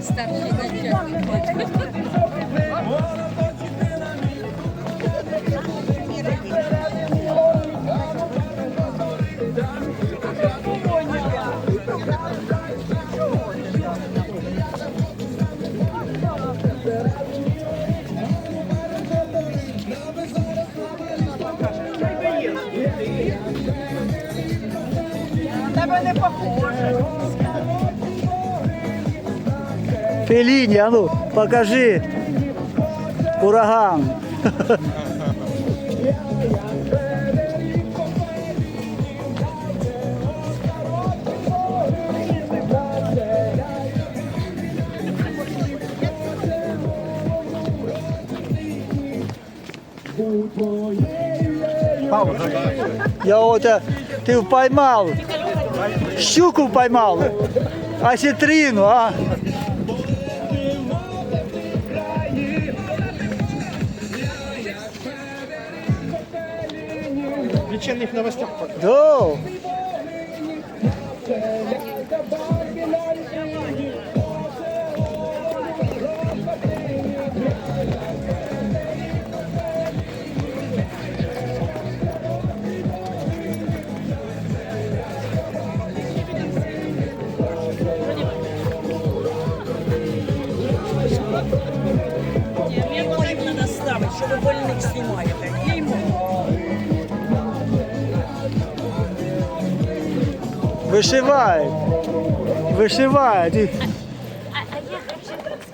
Старший начальник. Тебе не похоже. Феліні, а ну, покажи. Ураган. Я вот э, ты поймал, щуку поймал, осетрину, а? вечірніх новостях. Да. Мені потрібно наставити, що ви больник знімаєте. Їй-богу. Вишивай. Вишивай. Ти